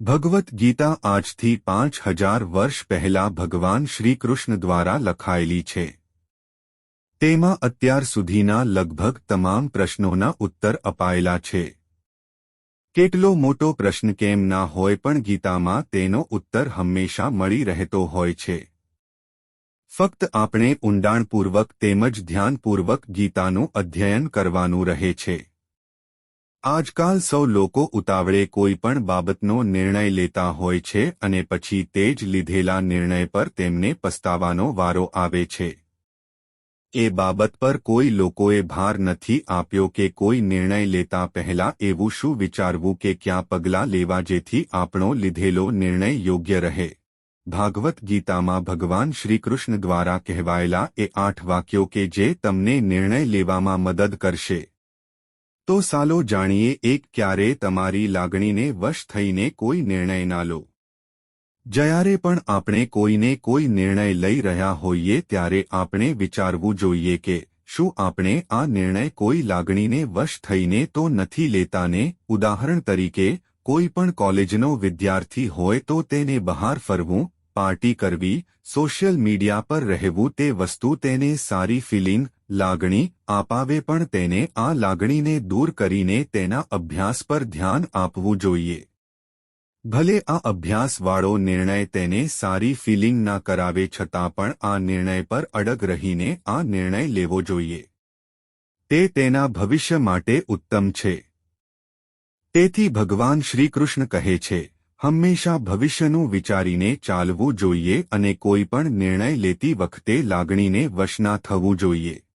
ભગવદ્ ગીતા આજથી પાંચ હજાર વર્ષ પહેલા ભગવાન શ્રીકૃષ્ણ દ્વારા લખાયેલી છે. તેમાં અત્યાર સુધીના લગભગ તમામ પ્રશ્નોના ઉત્તર અપાયેલા છે. કેટલો મોટો પ્રશ્ન કેમ ના હોય પણ ગીતામાં તેનો ઉત્તર હંમેશા મળી રહેતો હોય છે. ફક્ત આપણે ઊંડાણપૂર્વક તેમજ ધ્યાનપૂર્વક ગીતાનું અધ્યયન કરવાનું રહે છે. આજકાલ સૌ લોકો ઉતાવળે કોઈ પણ બાબતનો નિર્ણય લેતા હોય છે અને પછી તે જ લીધેલા નિર્ણય પર તેમને પસ્તાવાનો વારો આવે છે. એ બાબત પર કોઈ લોકોએ ભાર નથી આપ્યો કે કોઈ નિર્ણય લેતા પહેલા એવું શું વિચારવું કે ક્યાં પગલાં લેવા જેથી આપણો લીધેલો નિર્ણય યોગ્ય રહે. ભાગવત ગીતામાં ભગવાન શ્રીકૃષ્ણ દ્વારા કહેવાયેલા એ આઠ વાક્યો કે જે તમને નિર્ણય લેવામાં મદદ કરશે. તો સાલો જાણીએ એક ક્યારે તમારી લાગણીને વશ થઈને કોઈ નિર્ણય ના લો. જ્યારે પણ આપણે કોઈને કોઈ નિર્ણય લઈ રહ્યા હોઈએ ત્યારે આપણે વિચારવું જોઈએ કે શું આપણે આ નિર્ણય કોઈ લાગણીને વશ થઈને તો નથી લેતાને? ઉદાહરણ તરીકે, કોઈ પણ કોલેજનો વિદ્યાર્થી હોય તો તેને બહાર ફરવું, પાર્ટી કરવી, સોશિયલ મીડિયા પર રહેવું તે વસ્તુ તેને સારી ફિલિંગ લાગણી આપાવે પણ તેને આ લાગણીને દૂર કરીને તેના અભ્યાસ પર ધ્યાન આપવું જોઈએ. ભલે આ અભ્યાસવાળો નિર્ણય તેને સારી ફિલિંગ ના કરાવે છતાં પણ આ નિર્ણય પર અડગ રહીને આ નિર્ણય લેવો જોઈએ. તે તેના ભવિષ્ય માટે ઉત્તમ છે. તેથી ભગવાન શ્રીકૃષ્ણ કહે છે, હંમેશા ભવિષ્યનું વિચારીને ચાલવું જોઈએ અને કોઈ પણ નિર્ણય લેતી વખતે લાગણીને વશના થવું જોઈએ.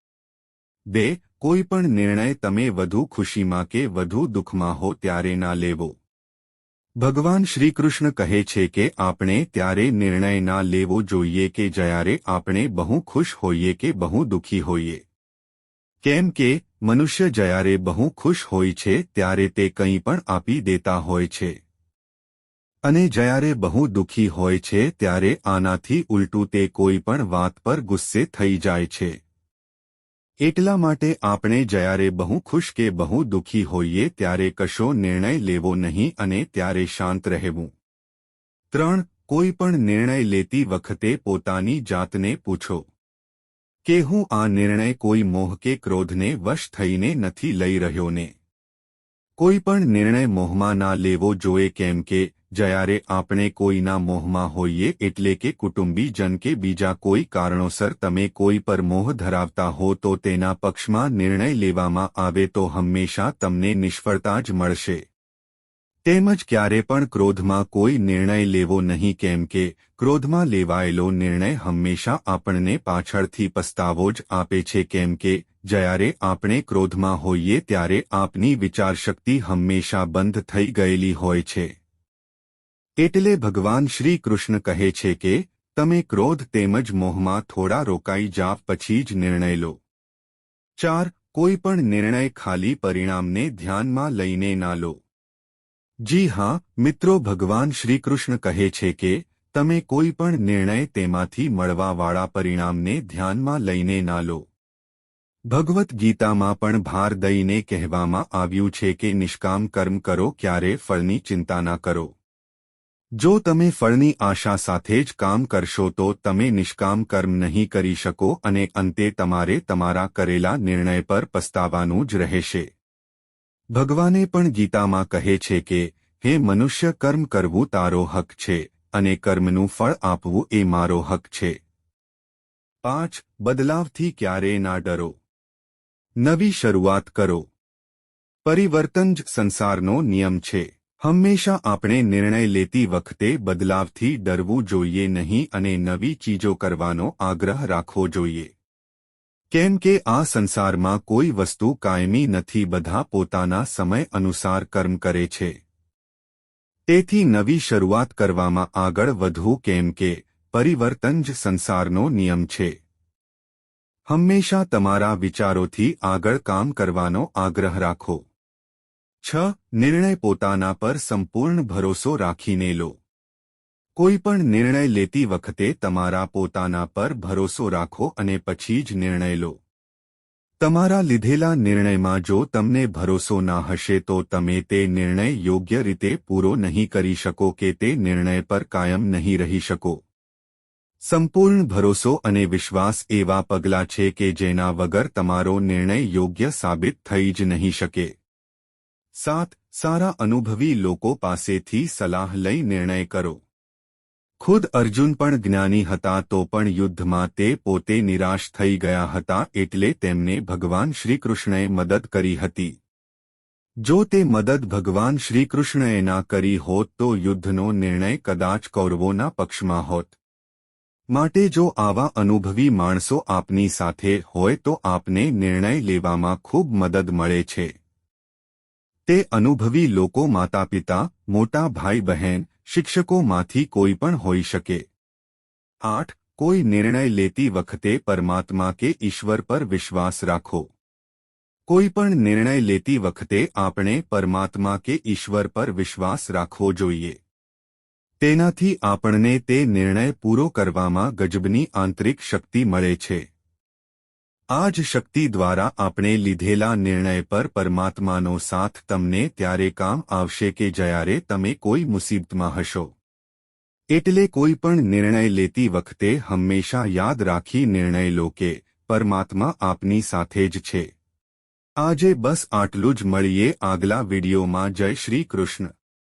બે કોઈ પણ નિર્ણય તમે વધુ ખુશીમાં કે વધુ દુઃખમાં હો ત્યારે ના લેવો. ભગવાન શ્રીકૃષ્ણ કહે છે કે આપણે ત્યારે નિર્ણય ના લેવો જોઈએ કે જ્યારે આપણે બહુ ખુશ હોઈએ કે બહુ દુઃખી હોઈએ. કેમ કે, મનુષ્ય જ્યારે બહુ ખુશ હોય છે ત્યારે તે કંઈ પણ આપી દેતા હોય છે. અને જ્યારે બહુ દુઃખી હોય છે ત્યારે આનાથી ઉલટું તે કોઈ પણ વાત પર ગુસ્સે થઈ જાય છે. એટલા માટે આપણે જ્યારે બહુ ખુશ કે બહુ દુઃખી હોઈએ ત્યારે કશો નિર્ણય લેવો નહીં અને ત્યારે શાંત રહેવું. ત્રણ, કોઈ પણ નિર્ણય લેતી વખતે પોતાની જાતને પૂછો. કે હું આ નિર્ણય કોઈ મોહ કે ક્રોધને વશ થઈને નથી લઈ રહ્યો ને કોઈ પણ નિર્ણય મોહમાં ના લેવો જોઈએ કેમ કે જ્યારે આપણે કોઈના મોહમાં હોઈએ એટલે કે કુટુંબીજન કે બીજા કોઈ કારણોસર તમે કોઈ પર મોહ ધરાવતા હો તો તેના પક્ષમાં નિર્ણય લેવામાં આવે તો હંમેશા તમને નિષ્ફળતા જ મળશે. તેમજ ક્યારે પણ ક્રોધમાં કોઈ નિર્ણય લેવો નહીં કેમ કે ક્રોધમાં લેવાયેલો નિર્ણય હંમેશા આપણને પાછળથી પસ્તાવો જ આપે છે કેમ કે જ્યારે આપણે ક્રોધમાં હોઈએ ત્યારે આપની વિચારશક્તિ હંમેશા બંધ થઈ ગયેલી હોય છે. એટલે ભગવાન શ્રી કૃષ્ણ કહે છે કે, તમે ક્રોધ તેમજ મોહમાં થોડા રોકાઈ જાવ પછી જ નિર્ણય લો. ચાર, કોઈ પણ નિર્ણય ખાલી પરિણામને ધ્યાનમાં લઈને ના લો. જી હા, મિત્રો, ભગવાન શ્રીકૃષ્ણ કહે છે કે, તમે કોઈ પણ નિર્ણય તેમાંથી મળવાવાળા પરિણામને ધ્યાનમાં લઈને ના લો. ભગવદ્ ગીતામાં પણ ભાર દઈને કહેવામાં આવ્યું છે કે, નિષ્કામ કર્મ કરો, ક્યારે ફળની ચિંતા ના કરો. જો તમે ફળની આશા સાથે જ કામ કરશો તો તમે નિષ્કામ કર્મ નહીં કરી શકો અને અંતે તમારે તમારા કરેલા નિર્ણય પર પસ્તાવાનું જ રહેશે. ભગવાને પણ ગીતામાં કહે છે કે, હે મનુષ્ય, કર્મ કરવું તારો હક છે અને કર્મનું ફળ આપવું એ મારો હક છે. પાંચ, બદલાવથી ક્યારેય ના ડરો. નવી શરૂઆત કરો. પરિવર્તન જ સંસારનો નિયમ છે. હંમેશા આપણે નિર્ણય લેતી વખતે બદલાવથી ડરવું જોઈએ નહીં અને નવી ચીજો કરવાનો આગ્રહ રાખવો જોઈએ. કેમ કે આ સંસારમાં કોઈ વસ્તુ કાયમી નથી, બધા પોતાના સમય અનુસાર કર્મ કરે છે. તેથી નવી શરૂઆત કરવામાં આગળ વધવું કેમ કે પરિવર્તન જ સંસારનો નિયમ છે. હંમેશા તમારા વિચારોથી આગળ કામ કરવાનો આગ્રહ રાખો. છ, નિર્ણય પોતાના પર સંપૂર્ણ ભરોસો રાખીને લો. કોઈ પણ નિર્ણય લેતી વખતે તમારા પોતાના પર ભરોસો રાખો અને પછી જ નિર્ણય લો. તમારા લીધેલા નિર્ણયમાં જો તમને ભરોસો ના હશે તો તમે તે નિર્ણય યોગ્ય રીતે પૂરો નહીં કરી શકો કે તે નિર્ણય પર કાયમ નહીં રહી શકો. સંપૂર્ણ ભરોસો અને વિશ્વાસ એવા પગલાં છે કે જેના વગર તમારો નિર્ણય યોગ્ય સાબિત થઈ જ નહીં શકે. સાત સારા અનુભવી લોકો પાસેથી સલાહ લઈ નિર્ણય કરો. ખુદ અર્જુન પણ જ્ઞાની હતા તો પણ યુદ્ધમાં તે પોતે નિરાશ થઈ ગયા હતા એટલે તેમને ભગવાન શ્રીકૃષ્ણએ મદદ કરી હતી. જો તે મદદ ભગવાન શ્રીકૃષ્ણએ ના કરી હોત તો યુદ્ધનો નિર્ણય કદાચ કૌરવોના પક્ષમાં હોત. માટે જો આવા અનુભવી માણસો આપની સાથે હોય તો આપને નિર્ણય લેવામાં ખૂબ મદદ મળે છે. તે અનુભવી લોકો માતાપિતા, મોટા ભાઈ બહેન શિક્ષકોમાંથી કોઈ પણ હોઈ શકે. આઠ, કોઈ નિર્ણય લેતી વખતે પરમાત્મા કે ઈશ્વર પર વિશ્વાસ રાખો. કોઈ પણ નિર્ણય લેતી વખતે આપણે પરમાત્મા કે ઈશ્વર પર વિશ્વાસ રાખવો જોઈએ. તેનાથી આપણને તે નિર્ણય પૂરો કરવામાં ગજબની આંતરિક શક્તિ મળે છે. આ જ શક્તિ દ્વારા આપણે લીધેલા નિર્ણય પર પરમાત્માનો સાથ તમને ત્યારે કામ આવશે કે જ્યારે તમે કોઈ મુસીબતમાં હશો. એટલે કોઈ પણ નિર્ણય લેતી વખતે હંમેશા યાદ રાખી નિર્ણય લો કે પરમાત્મા આપની સાથે જ છે. આજે બસ આટલું જ મળીએ આગલા વિડીયોમાં. જય શ્રી કૃષ્ણ.